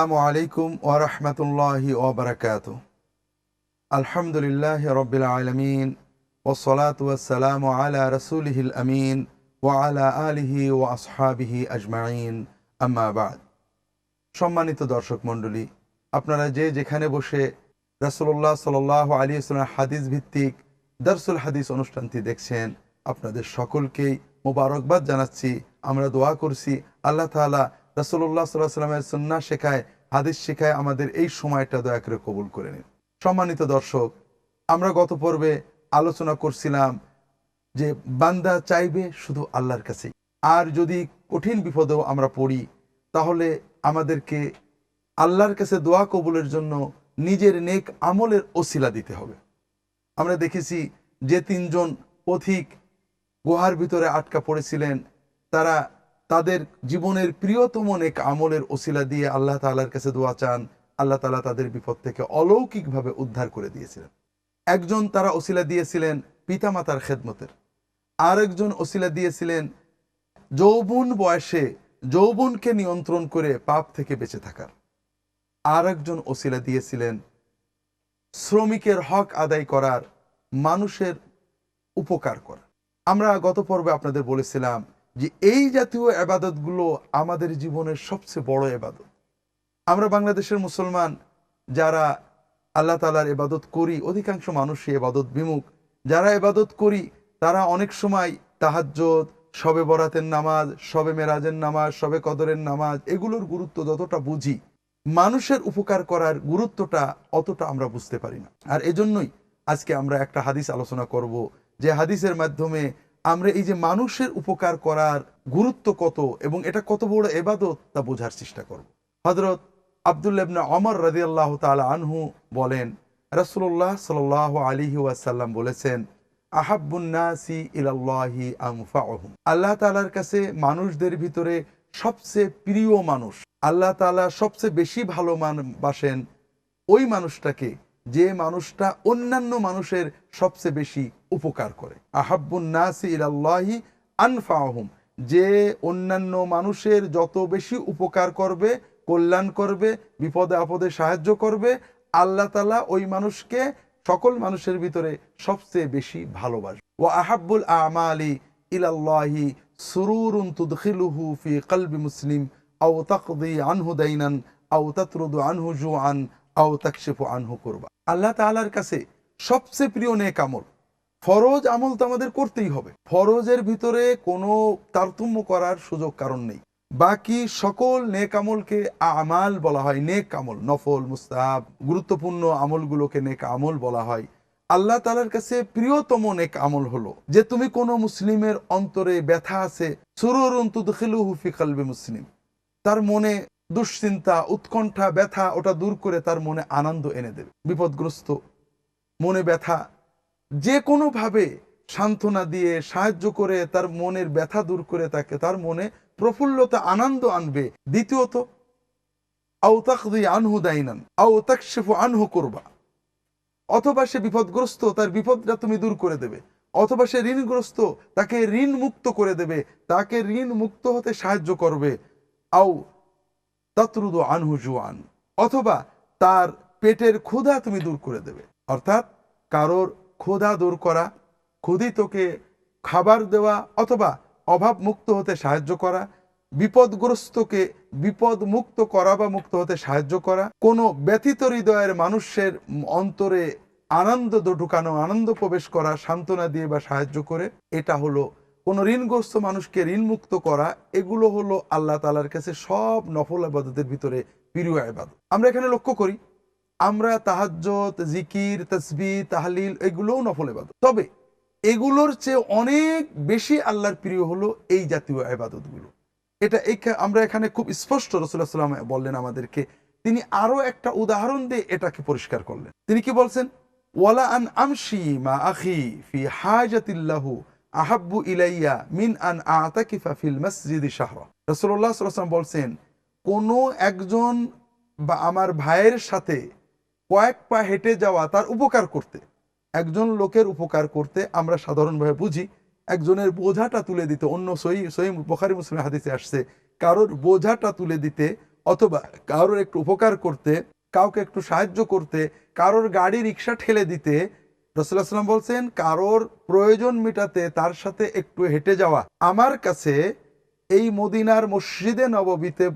আসসালামু আলাইকুম ওয়া রাহমাতুল্লাহি ওয়া বারাকাতুহু। আলহামদুলিল্লাহি রাব্বিল আলামিন ওয়াসসালামু আলা রাসূলিহিল আমিন ওয়া আলা আলিহি ওয়া আসহাবিহি আজমাইন। আম্মা বাদ। সম্মানিত দর্শক মণ্ডলী, আপনারা যে যেখানে বসে রাসূলুল্লাহ সাল্লাল্লাহু আলাইহি ওয়াসাল্লাম হাদিস ভিত্তিক দারসুল হাদিস অনুষ্ঠানটি দেখছেন, আপনাদের সকলকেই মোবারকবাদ জানাচ্ছি। আমরা দোয়া করছি, আল্লাহ তাআলা রাসূলুল্লাহ সাল্লাল্লাহু আলাইহি সাল্লামের সুন্নাহ শেখায়, হাদিস শেখায় আমাদের এই সময়টা দয়া করে কবুল করে নিন। সম্মানিত দর্শক, আমরা গত পর্বে আলোচনা করছিলাম যে বান্দা চাইবে শুধু আল্লাহর কাছেই। আর যদি কঠিন বিপদেও আমরা পড়ি, তাহলে আমাদেরকে আল্লাহর কাছে দোয়া কবুলের জন্য নিজের নেক আমলের ওসিলা দিতে হবে। আমরা দেখেছি যে তিনজন পথিক গুহার ভিতরে আটকা পড়েছিলেন, তারা তাদের জীবনের প্রিয়তম নেক আমলের ওসিলা দিয়ে আল্লাহ তালার কাছে দোয়া চান। আল্লাহ তাআলা তাদের বিপদ থেকে অলৌকিকভাবে উদ্ধার করে দিয়েছিলেন। একজন তারা ওসিলা দিয়েছিলেন পিতামাতার খেদমতের। আরেকজন ওসিলা দিয়েছিলেন যৌবন বয়সে যৌবনকে নিয়ন্ত্রণ করে পাপ থেকে বেঁচে থাকার। আরেকজন ওসিলা দিয়েছিলেন শ্রমিকের হক আদায় করার, মানুষের উপকার করা আমরা গত পর্বে আপনাদের বলেছিলাম যে এই জাতীয় এবাদতগুলো আমাদের জীবনের সবচেয়ে বড় এবাদত আমরা বাংলাদেশের মুসলমান যারা আল্লাহ তালার এবাদত করি, অধিকাংশ মানুষই এবাদত বিমুখ। যারা এবাদত করি, তারা অনেক সময় তাহাজ্জত সবে বরাতের নামাজ, সবে মেরাজের নামাজ, সবে কদরের নামাজ, এগুলোর গুরুত্ব যতটা বুঝি, মানুষের উপকার করার গুরুত্বটা অতটা আমরা বুঝতে পারি না। আর এজন্যই আজকে আমরা একটা হাদিস আলোচনা করব, যে হাদিসের মাধ্যমে আমরা এই যে মানুষের উপকার করার গুরুত্ব কত এবং এটা কত বড় এবাদত, তা বোঝার চেষ্টা করব। হজরত আবদুল্লাবনা অমর রাজি আল্লাহ তালা আনহু বলেন রসুল্লাহ সাল আলিহি ওয়াসাল্লাম বলেছেন আহাবুন্নাসি ইলাল্লাহি আমফাহুম আল্লাহ তালার কাছে মানুষদের ভিতরে সবচেয়ে প্রিয় মানুষ, আল্লাহ তালা সবচেয়ে বেশি ভালো মান বাসেন ওই মানুষটাকে যে মানুষটা অন্যান্য মানুষের সবচেয়ে বেশি উপকার করে। আহাবুন নাসি ইলাল্লাহি আনফাহুম যে অন্যান্য মানুষের যত বেশি উপকার করবে, কল্যাণ করবে, বিপদে আপদে সাহায্য করবে, আল্লাহ তালা ওই মানুষকে সকল মানুষের ভিতরে সবচেয়ে বেশি ভালোবাসবে। ও আহাবুল আমালি ইলাল্লাহি সুরুরুন তুদখিলুহু ফি কলবি মুসলিম, আও তাকদি আনহু দাইনান, আও তাতরুদু আনহু জুআন, আও তাকশিফু আনহু করবা আল্লাহ তাআলার কাছে সবচেয়ে প্রিয় নেক আমল। ফরজ আমল তো আমাদের করতেই হবে। ফরজের ভিতরে কোনো তারতম্য করার সুযোগ কারণ নেই। বাকি সকল নেক আমলকে আমাল বলা হয়। নেক আমল, নফল, মুস্তাহাব, গুরুত্বপূর্ণ আমলগুলোকে নেক আমল বলা হয়। আল্লাহ তালার কাছে প্রিয়তম নেক আমল হলো যে তুমি কোনো মুসলিমের অন্তরে ব্যথা আছে, সুরুরুন তুদখিলুহু ফি কলবি মুসলিম। তার মনে দুশ্চিন্তা, উৎকণ্ঠা, ব্যথা, ওটা দূর করে তার মনে আনন্দ এনে দেবে। বিপদগ্রস্ত, মনে ব্যথা, যে কোনোভাবে সান্ত্বনা দিয়ে সাহায্য করে তার মনের ব্যথা দূর করে তাকে, তার মনে প্রফুল্লতা, আনন্দ আনবে। দ্বিতীয়ত আউতাকদি আনহু দাইনান আউতাকশিফু আনহু করবা। অথবা সে বিপদগ্রস্ত, তার বিপদটা তুমি দূর করে দেবে। অথবা সে ঋণগ্রস্ত, তাকে ঋণ মুক্ত করে দেবে। তাকে ঋণ মুক্ত হতে সাহায্য করবে। আও তাতরুদ আনহু জুয়ান, অথবা তার পেটের ক্ষুধা তুমি দূর করে দেবে। অর্থাৎ কারোর ক্ষুধা দূর করা ক্ষুধিতকে খাবার দেওয়া, অথবা অভাব মুক্ত হতে সাহায্য করা, বিপদগ্রস্তকে বিপদ মুক্ত করা বা মুক্ত হতে সাহায্য করা, কোনো ব্যথিত হৃদয়ের মানুষের অন্তরে আনন্দ ঢুকানো, আনন্দ প্রবেশ করা, সান্ত্বনা দিয়ে বা সাহায্য করে, এটা হলো কোনো ঋণগ্রস্ত মানুষকে ঋণ মুক্ত করা, এগুলো হলো আল্লাহ তালার কাছে সব নফল আবাদতের ভিতরে প্রিয় আবাদত আমরা এখানে লক্ষ্য করি, আমরা তাহাজ্জত জিকির তসবি তাহলিল এগুলোও নফল আবাদত তবে এগুলোর চেয়ে অনেক বেশি আল্লাহর প্রিয় হলো এই জাতীয় আবাদতগুলো এটা আমরা এখানে খুব স্পষ্ট রসুল্লাহ সাল্লাম বললেন আমাদেরকে, তিনি আরও একটা উদাহরণ দিয়ে এটাকে পরিষ্কার করলেন। তিনি কি বলছেন? ওয়ালা আন আমশি মা আখি ফি হাজাতিল্লাহু আহাব্বু ইলাইয়া মিন আন আতাকিফা ফিল মসজিদ শাহরা। রসুল্লাহ সাল্লাম বলছেন, কোনো একজন বা আমার ভাইয়ের সাথে কয়েক পা হেঁটে যাওয়া তার উপকার করতে, একজন লোকের উপকার করতে আমরা সাধারণভাবে বুঝি, একজনের বোঝাটা তুলে দিতে, অন্য সহি সহি বখারি মুসলিম হাদিসে আসছে, কারোর বোঝাটা তুলে দিতে অথবা কারোর একটু উপকার করতে, কাউকে একটু সাহায্য করতে, কারোর গাড়ি রিক্সা ঠেলে দিতে রসুল্লাহ সাল্লাম বলছেন, কারোর প্রয়োজন মেটাতে তার সাথে একটু হেঁটে যাওয়া। আমার কাছে এই মদিনার মসজিদে নববীতে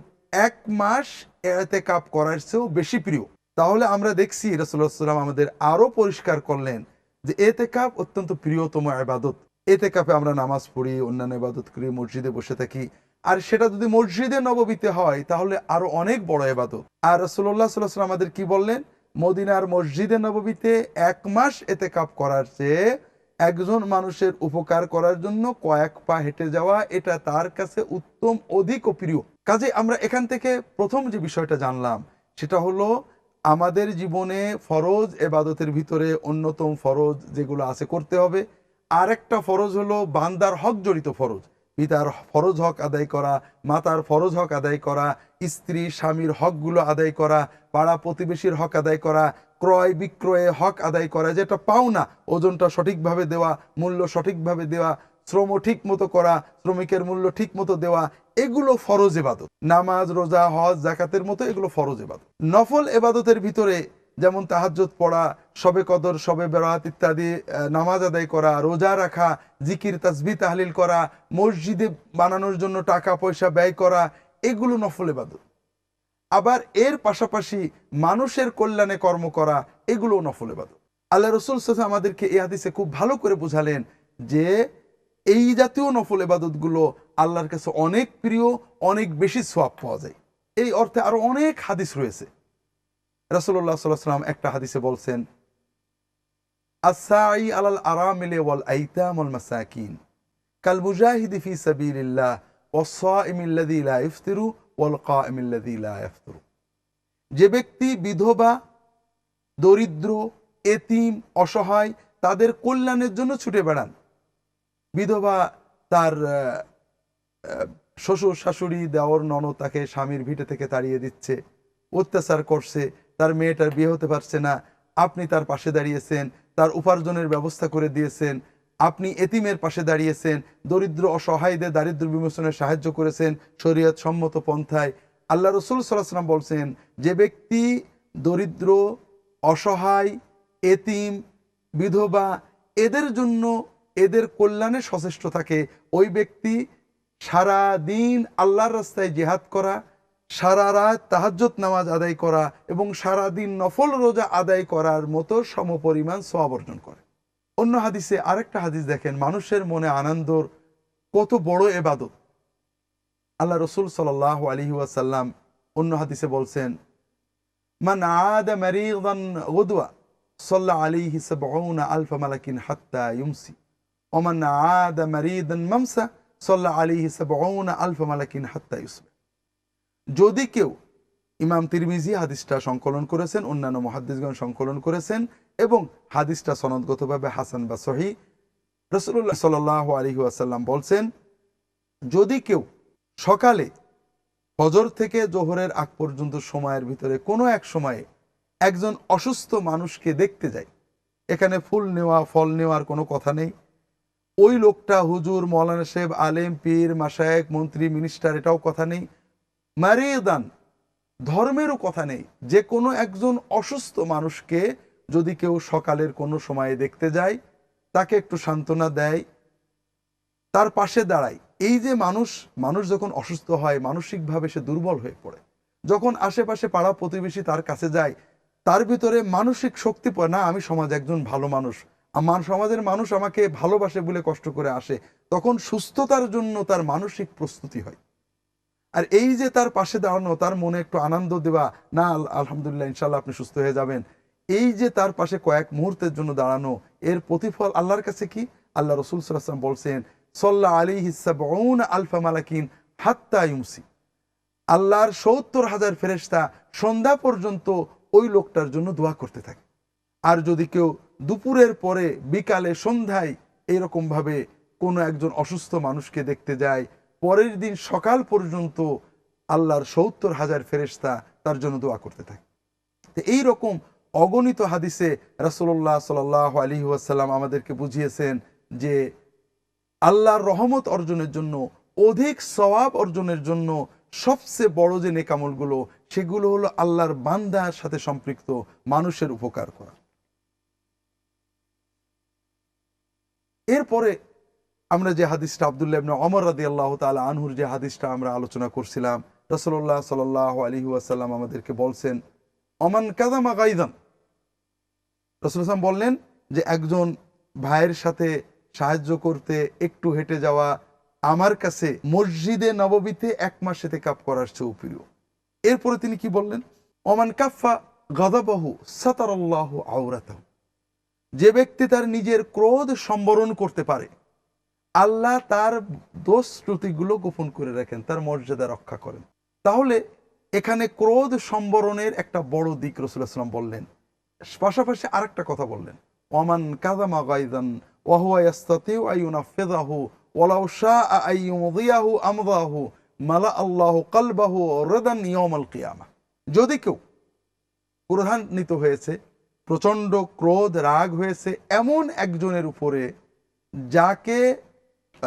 এক মাস এতে কাপ করার চেয়েও বেশি প্রিয়। তাহলে আমরা দেখছি রসুল্লাহ সাল্লাম আমাদের আরও পরিষ্কার করলেন যে এতে কাপ অত্যন্ত প্রিয়তম আবাদত এতে কাপে আমরা নামাজ পড়ি, অন্যান্য ইবাদত করি, মসজিদে বসে থাকি। আর সেটা যদি মসজিদে নববীতে হয়, তাহলে আরও অনেক বড় এবাদত আর রসুল্লাহ সাল্লাহ আমাদের কি বললেন? মদিনার মসজিদে নববীতে এক মাস এতে কাপ করার চেয়ে একজন মানুষের উপকার করার জন্য কয়েক পা হেঁটে যাওয়া এটা তার কাছে উত্তম, অধিক ও প্রিয়। কাজে আমরা এখান থেকে প্রথম যে বিষয়টা জানলাম, সেটা হলো আমাদের জীবনে ফরজ এবাদতের ভিতরে অন্যতম ফরজ যেগুলো আছে করতে হবে। আর একটা ফরজ হলো বান্দার হক জড়িত ফরজ। পিতার ফরজ হক আদায় করা, মাতার ফরজ হক আদায় করা, স্ত্রী, স্বামীর হকগুলো আদায় করা, পাড়া প্রতিবেশীর হক আদায় করা, ক্রয় বিক্রয়ে হক আদায় করা যেটা পাও না ওজনটা সঠিকভাবে দেওয়া, মূল্য সঠিকভাবে দেওয়া, শ্রম ঠিক মতো করা, শ্রমিকের মূল্য ঠিক মতো দেওয়া, এগুলো ফরজ এবাদত। নামাজ, রোজা, হজ, জাকাতের মতো এগুলো ফরজ এবাদত। নফল এবাদতের ভিতরে যেমন তাহাজ্জুদ পড়া সবে কদর সবে বেরাত ইত্যাদি নামাজ আদায় করা, রোজা রাখা, জিকির, তাসবি, তাহলিল করা, মসজিদে বানানোর জন্য টাকা, পয়সা ব্যয় করা, এগুলো নফল এবাদত আবার এর পাশাপাশি মানুষের কল্যাণে কর্ম করা এগুলো নফল এবাদত আল্লাহ রসুল সাথে আমাদেরকে এই হাদিসে খুব ভালো করে বুঝালেন যে এই জাতীয় নফল এবাদতগুলো আল্লাহর কাছে অনেক প্রিয়, অনেক বেশি সোয়াব পাওয়া যায়। এই অর্থে আরও অনেক হাদিস রয়েছে। আলাইহি সাল্লাম একটা হাদিসে বলছেন যে ব্যক্তি বিধবা, দরিদ্র, এতিম, অসহায়, তাদের কল্যাণের জন্য ছুটে বেড়ান। বিধবা তার শ্বশুর শাশুড়ি দেওয়ার ননদ তাকে স্বামীর ভিটে থেকে তাড়িয়ে দিচ্ছে, অত্যাচার করছে তার মেয়েটার বিয়ে হতে পারছে না, আপনি তার পাশে দাঁড়িয়েছেন, তার উপার্জনের ব্যবস্থা করে দিয়েছেন, আপনি এতিমের পাশে দাঁড়িয়েছেন, দরিদ্র, অসহায়দের দারিদ্র বিমোচনে সাহায্য করেছেন শরীয়ত সম্মত পন্থায়। আল্লাহ রসুল সাল্লাম বলছেন, যে ব্যক্তি দরিদ্র, অসহায়, এতিম, বিধবা, এদের জন্য এদের কল্যাণে সচেষ্ট থাকে। ওই ব্যক্তি সারা দিন আল্লাহর রাস্তায় জেহাদ করা সারা রাত তাহাজ্জত নামাজ আদায় করা এবং সারা দিন নফল রোজা আদায় করার মতো সমপরিমাণ সওয়াব অর্জন করে। অন্য হাদিসে আরেকটা হাদিস দেখেন, মানুষের মনে আনন্দর কত বড় এবাদত। আল্লাহ রসুল সাল আলী ওয়াসাল্লাম অন্য হাদিসে বলছেন, মান আলফা হাত্তা ইউমসি। মামসা আলফা হাত্তা ইউসবিহ যদি কেউ ইমাম তিরমিজি হাদিসটা সংকলন করেছেন, অন্যান্য মহাদ্দিসগণ সংকলন করেছেন এবং হাদিসটা সনদগতভাবে হাসান বা সহি রসুল্লাহ সাল আলহি আসাল্লাম বলছেন, যদি কেউ সকালে ফজর থেকে জোহরের আগ পর্যন্ত সময়ের ভিতরে কোনো এক সময়ে একজন অসুস্থ মানুষকে দেখতে যায়, এখানে ফুল নেওয়া, ফল নেওয়ার কোনো কথা নেই, ওই লোকটা হুজুর, মৌলানা সাহেব, আলেম, পীর মাসায়েক মন্ত্রী, মিনিস্টার, এটাও কথা নেই মারিদান, ধর্মেরও কথা নেই। যে কোনো একজন অসুস্থ মানুষকে যদি কেউ সকালের কোনো সময়ে দেখতে যায়, তাকে একটু সান্ত্বনা দেয়, তার পাশে দাঁড়ায়। এই যে মানুষ মানুষ যখন অসুস্থ হয়, মানসিকভাবে সে দুর্বল হয়ে পড়ে। যখন আশেপাশে পাড়া প্রতিবেশী তার কাছে যায়, তার ভিতরে মানসিক শক্তি পড়ে, না, আমি সমাজ একজন ভালো মানুষ। আমার সমাজের মানুষ আমাকে ভালোবাসে বলে কষ্ট করে আসে। তখন সুস্থতার জন্য তার মানসিক প্রস্তুতি হয়। আর এই যে তার পাশে দাঁড়ানো, তার মনে একটু আনন্দ দেওয়া, না, আল- আলহামদুলিল্লাহ ইনশাল্লাহ আপনি সুস্থ হয়ে যাবেন। এই যে তার পাশে কয়েক মুহূর্তের জন্য দাঁড়ানো, এর প্রতিফল আল্লাহর কাছে কি? আল্লাহ রসুল সাল্লাম বলছেন সল্লাহ আলী হিসাবউন আলফা মালাকিন হাত্তা ইউসি আল্লাহর সত্তর হাজার ফেরেশতা সন্ধ্যা পর্যন্ত ওই লোকটার জন্য দোয়া করতে থাকে। আর যদি কেউ দুপুরের পরে বিকালে সন্ধ্যায় এরকমভাবে কোনো একজন অসুস্থ মানুষকে দেখতে যায় পরের দিন সকাল পর্যন্ত আল্লাহর সত্তর হাজার ফেরেশতা তার জন্য দোয়া করতে থাকে। তো এইরকম অগণিত হাদিসে রাসূলুল্লাহ সাল্লাহ আলী ওয়াসাল্লাম আমাদেরকে বুঝিয়েছেন যে আল্লাহর রহমত অর্জনের জন্য, অধিক সওয়াব অর্জনের জন্য সবচেয়ে বড় যে নেকামলগুলো, সেগুলো হলো আল্লাহর বান্দার সাথে সম্পৃক্ত মানুষের উপকার করা। এরপরে আমরা যে হাদিসটা আবদুল্লাহ অমর রাদি আল্লাহ তালা আনহুর যে হাদিসটা আমরা আলোচনা করছিলাম রসল্লাহ সাল আলহি ওয়াসাল্লাম আমাদেরকে বলছেন অমান কাদামা গাইদান রসুলাম বললেন যে, একজন ভাইয়ের সাথে সাহায্য করতে একটু হেঁটে যাওয়া আমার কাছে মসজিদে নববীতে এক মাস কাপ করার চেয়েও প্রিয়। এরপরে তিনি কি বললেন? অমান কাফা গদাবাহু সাতারাল্লাহ আওরাতাহু। যে ব্যক্তি তার নিজের ক্রোধ সম্বরণ করতে পারে আল্লাহ তার দোষ ত্রুটিগুলো গোপন করে রাখেন, তার মর্যাদা রক্ষা করেন। তাহলে এখানে ক্রোধ সম্বরণের একটা বড় দিক রসুলাম বললেন। পাশাপাশি আরেকটা কথা বললেন। ওমান আমদাহু মালা আল্লাহু কলবাহু যদি কেউ ক্রোধান্বিত হয়েছে প্রচণ্ড ক্রোধ, রাগ হয়েছে, এমন একজনের উপরে যাকে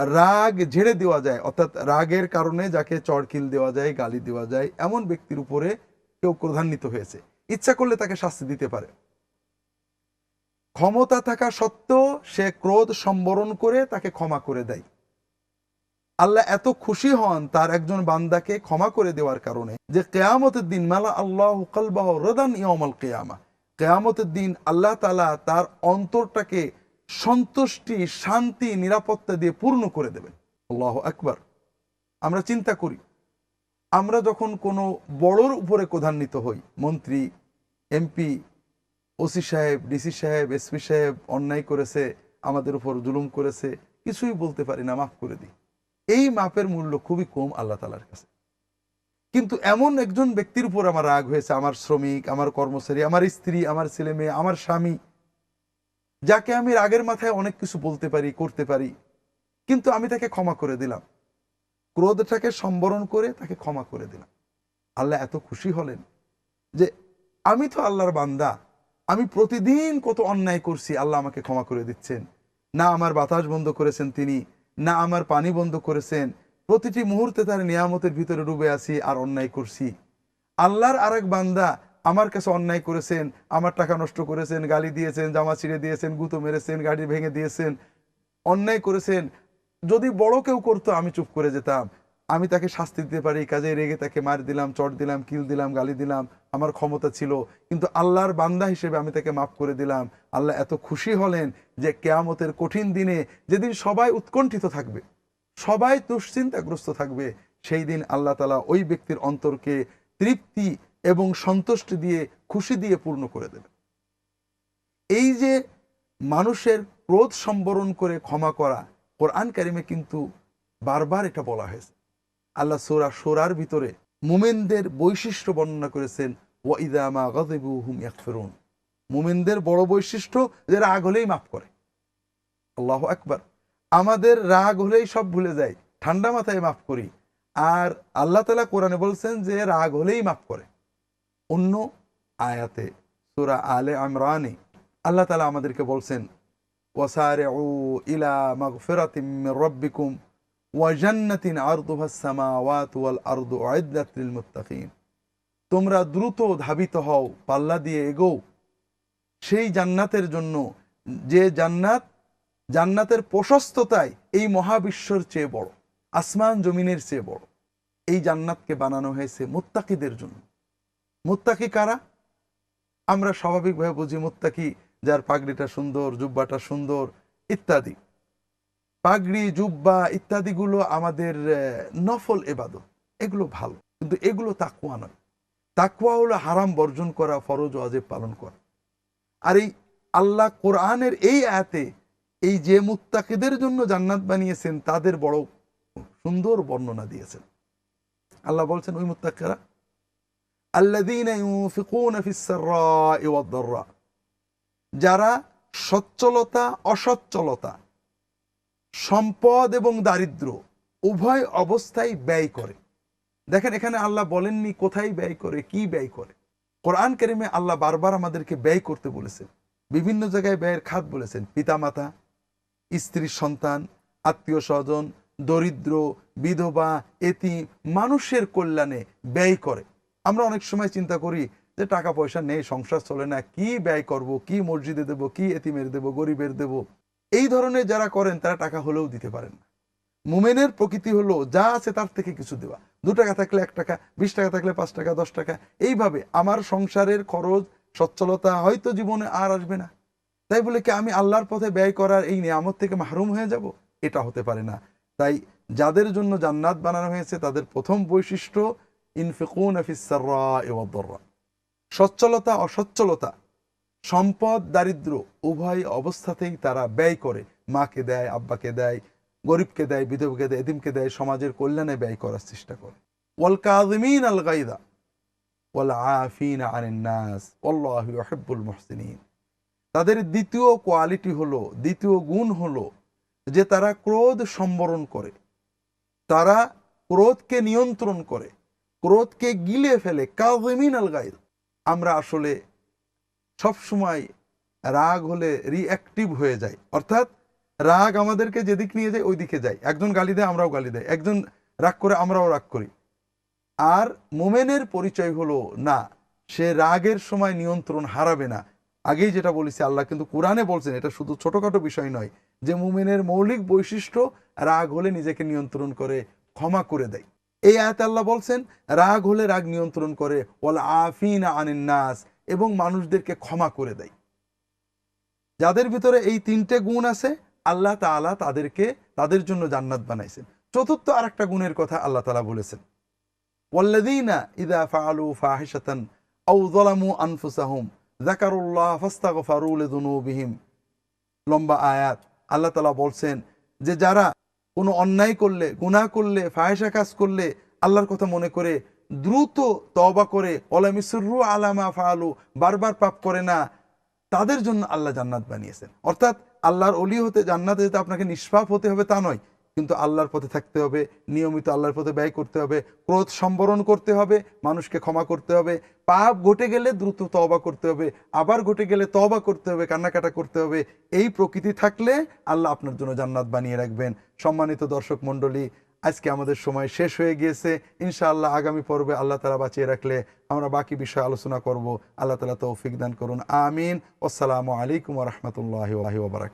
রাগ ঝেড়ে দেওয়া যায়, অর্থাৎ রাগের কারণে যাকে চড়কিল দেওয়া যায়, গালি দেওয়া যায়, এমন ব্যক্তির উপরে কেউ ক্রোধান্বিত হয়েছে। ইচ্ছা করলে তাকে শাস্তি দিতে পারে। ক্ষমতা থাকা সত্ত্বেও সে ক্রোধ সম্বরণ করে তাকে ক্ষমা করে দেয়। আল্লাহ এত খুশি হন তার একজন বান্দাকে ক্ষমা করে দেওয়ার কারণে যে কেয়ামতের দিন মালা আল্লাহ কলবাহ রদান ইয়মাল কেয়ামা। কেয়ামতের দিন আল্লাহ তালা তার অন্তরটাকে সন্তুষ্টি, শান্তি, নিরাপত্তা দিয়ে পূর্ণ করে দেবেন। আল্লাহ একবার আমরা চিন্তা করি, আমরা যখন কোনো বড়র উপরে ক্রধান্বিত হই, মন্ত্রী, এমপি, ওসি সাহেব, ডিসি সাহেব, এসপি সাহেব অন্যায় করেছে, আমাদের উপর জুলুম করেছে, কিছুই বলতে পারি না, মাফ করে দিই। এই মাপের মূল্য খুবই কম আল্লাহ তালার কাছে। কিন্তু এমন একজন ব্যক্তির উপর আমার রাগ হয়েছে, আমার শ্রমিক, আমার কর্মচারী, আমার স্ত্রী, আমার ছেলে মেয়ে আমার স্বামী যাকে আমি রাগের মাথায় অনেক কিছু বলতে পারি, করতে পারি, কিন্তু আমি তাকে ক্ষমা করে দিলাম। ক্রোধটাকে সম্বরণ করে তাকে ক্ষমা করে দিলাম। আল্লাহ এত খুশি হলেন যে আমি তো আল্লাহর বান্দা। আমি প্রতিদিন কত অন্যায় করছি, আল্লাহ আমাকে ক্ষমা করে দিচ্ছেন। না আমার বাতাস বন্ধ করেছেন তিনি, না আমার পানি বন্ধ করেছেন। প্রতিটি মুহূর্তে তার নিয়ামতের ভিতরে ডুবে আছি আর অন্যায় করছি। আল্লাহর আরেক বান্দা আমার কাছে অন্যায় করেছেন, আমার টাকা নষ্ট করেছেন, গালি দিয়েছেন, জামা ছিঁড়ে দিয়েছেন, গুঁতো মেরেছেন, গাড়ি ভেঙে দিয়েছেন, অন্যায় করেছেন। যদি বড় কেউ করতো, আমি চুপ করে যেতাম। আমি তাকে শাস্তি দিতে পারি কাজে রেগে তাকে মার দিলাম, চট দিলাম, কিল দিলাম, গালি দিলাম, আমার ক্ষমতা ছিল। কিন্তু আল্লাহর বান্দা হিসেবে আমি তাকে মাফ করে দিলাম। আল্লাহ এত খুশি হলেন যে কেয়ামতের কঠিন দিনে যেদিন সবাই উৎকণ্ঠিত থাকবে, সবাই দুশ্চিন্তাগ্রস্ত থাকবে, সেই দিন আল্লাহ তালা ওই ব্যক্তির অন্তরকে তৃপ্তি এবং সন্তুষ্টি দিয়ে, খুশি দিয়ে পূর্ণ করে দেবে। এই যে মানুষের ক্রোধ সম্বরণ করে ক্ষমা করা, কোরআন কারিমে কিন্তু বারবার এটা বলা হয়েছে। আল্লাহ সোরা সোরার ভিতরে মুমেনদের বৈশিষ্ট্য বর্ণনা করেছেন ও ইদামা গদেবু মুমেনদের বড় বৈশিষ্ট্য যে রাগ হলেই মাফ করে। আল্লাহ একবার আমাদের রাগ হলেই সব ভুলে যায়, ঠান্ডা মাথায় মাফ করি। আর আল্লাহ তালা কোরআনে বলছেন যে রাগ হলেই মাফ করে। অন্য আয়াতে, সুরা আলে আমরানে আল্লাহ তালা আমাদেরকে বলছেন, ওয়াসারিউ ইলা মাগফিরাতিম রাব্বিকুম ওয়া জান্নাতিন আরদুহা সামাওয়াত ওয়াল আরদু মুত্তাকিন। তোমরা দ্রুত ধাবিত হও, পাল্লা দিয়ে এগো সেই জান্নাতের জন্য, যে জান্নাত, জান্নাতের প্রশস্ততায় এই মহাবিশ্বর চেয়ে বড়, আসমান জমিনের চেয়ে বড়। এই জান্নাতকে বানানো হয়েছে মুত্তাকিদের জন্য। মুত্তাকি কারা? আমরা স্বাভাবিকভাবে বুঝি মুত্তাকি, যার পাগড়িটা সুন্দর, জুব্বাটা সুন্দর, ইত্যাদি। পাগড়ি, জুব্বা ইত্যাদিগুলো আমাদের নফল এবাদত। এগুলো ভালো, কিন্তু এগুলো তাকুয়া নয়। তাকুয়া হলো হারাম বর্জন করা, ফরজ ওয়াজেব পালন করা। আর এই আল্লাহ কোরআনের এই আয়াতে এই যে মুত্তাকিদের জন্য জান্নাত বানিয়েছেন, তাদের বড় সুন্দর বর্ণনা দিয়েছেন। আল্লাহ বলছেন, ওই মুত্তাকিরা দাররা। যারা সচ্ছলতা, অসচ্ছলতা, সম্পদ এবং দারিদ্র উভয় অবস্থায় ব্যয় করে। দেখেন, এখানে আল্লাহ বলেননি কোথায় ব্যয় করে, কি ব্যয় করে। কোরআন কারিমে আল্লাহ বারবার আমাদেরকে ব্যয় করতে বলেছেন। বিভিন্ন জায়গায় ব্যয়ের খাত বলেছেন। পিতামাতা স্ত্রী সন্তান, আত্মীয় স্বজন, দরিদ্র, বিধবা এতি মানুষের কল্যাণে ব্যয় করে। আমরা অনেক সময় চিন্তা করি যে টাকা পয়সা নেই, সংসার চলে না, কি ব্যয় করব, কি মসজিদে দেব, কি এতিমের দেব, গরিবের দেব। এই ধরনের যারা করেন, তারা টাকা হলেও দিতে পারেন না। মুমেনের প্রকৃতি হলো, যা আছে তার থেকে কিছু দেওয়া। দু টাকা থাকলে এক টাকা, বিশ টাকা থাকলে পাঁচ টাকা, দশ টাকা। এইভাবে আমার সংসারের খরচ, সচ্ছলতা হয়তো জীবনে আর আসবে না। তাই বলে কি, আমি আল্লাহর পথে ব্যয় করার এই নিয়ামত থেকে মাহরুম হয়ে যাব? এটা হতে পারে না। তাই যাদের জন্য জান্নাত বানানো হয়েছে, তাদের প্রথম বৈশিষ্ট্য সচ্ছলতা, অসচ্ছলতা, সম্পদ, দারিদ্র উভয় অবস্থাতেই তারা ব্যয় করে। মাকে দেয়, আব্বাকে দেয়, গরিবকে দেয়, বিধবকে দেয় এদিমকে দেয়, সমাজের কল্যাণে ব্যয় করার চেষ্টা করে। ওয়াল কাযিমিন আল মুহসিনিন। তাদের দ্বিতীয় কোয়ালিটি হলো, দ্বিতীয় গুণ হলো যে তারা ক্রোধ সম্বরণ করে। তারা ক্রোধকে নিয়ন্ত্রণ করে। ক্রোধকে গিলে ফেলে, কাযিমিন আল গায়দ আমরা আসলে সবসময় রাগ হলে রিঅ্যাক্টিভ হয়ে যায় অর্থাৎ রাগ আমাদেরকে যেদিক নিয়ে যায় ওই দিকে যায়। একজন গালি দেয়, আমরাও গালি দেয় একজন রাগ করে, আমরাও রাগ করি। আর মোমেনের পরিচয় হলো, না, সে রাগের সময় নিয়ন্ত্রণ হারাবে না। আগেই যেটা বলেছি, আল্লাহ কিন্তু কোরআনে বলছেন, এটা শুধু ছোটখাটো বিষয় নয়, যে মুমিনের মৌলিক বৈশিষ্ট্য রাগ হলে নিজেকে নিয়ন্ত্রণ করে, ক্ষমা করে দেয়। এই আয়াতে আল্লাহ বলছেন, রাগ হলে রাগ নিয়ন্ত্রণ করে, ওয়াল আফিন আনিন নাস, এবং মানুষদেরকে ক্ষমা করে দেয়। যাদের ভিতরে এই তিনটে গুণ আছে, আল্লাহ তাআলা তাদেরকে, তাদের জন্য জান্নাত বানাইছেন। চতুর্থ আর একটা গুণের কথা আল্লাহ তাআলা বলেছেন। ওয়াল্লাযীনা ইযা ফাআলু ফাহিশাতান আও যালামু আনফুসাহুম, যাকারুল্লাহ ফাস্তাগফারু লিযুনুবিহিম। লম্বা আয়াত। আল্লাহ তালা বলছেন যে যারা কোনো অন্যায় করলে, গুনাহ করলে ফায়সা কাজ করলে আল্লাহর কথা মনে করে দ্রুত তবা করে অলামিসুরু আলামা ফালু বারবার পাপ করে না, তাদের জন্য আল্লাহ জান্নাত বানিয়েছেন। অর্থাৎ আল্লাহর অলি হতে জান্নাতে যেতে আপনাকে নিষ্পাপ হতে হবে তা নয়। কিন্তু আল্লাহর পথে থাকতে হবে, নিয়মিত আল্লাহর পথে ব্যয় করতে হবে, ক্রোধ সম্বরণ করতে হবে, মানুষকে ক্ষমা করতে হবে, পাপ ঘটে গেলে দ্রুত তওবা করতে হবে, আবার ঘটে গেলে তওবা করতে হবে, কান্নাকাটা করতে হবে, এই প্রকৃতি থাকলে আল্লাহ আপনার জন্য জান্নাত বানিয়ে রাখবেন। সম্মানিত দর্শক মণ্ডলী, আজকে আমাদের সময় শেষ হয়ে গিয়েছে। ইনশাআল্লাহ আগামী পর্বে আল্লাহ তালা বাঁচিয়ে রাখলে আমরা বাকি বিষয়ে আলোচনা করব। আল্লাহ তালা তৌফিক দান করুন। আমিন। আসসালামু আলাইকুম রহমতুল্লাহ ওবরাক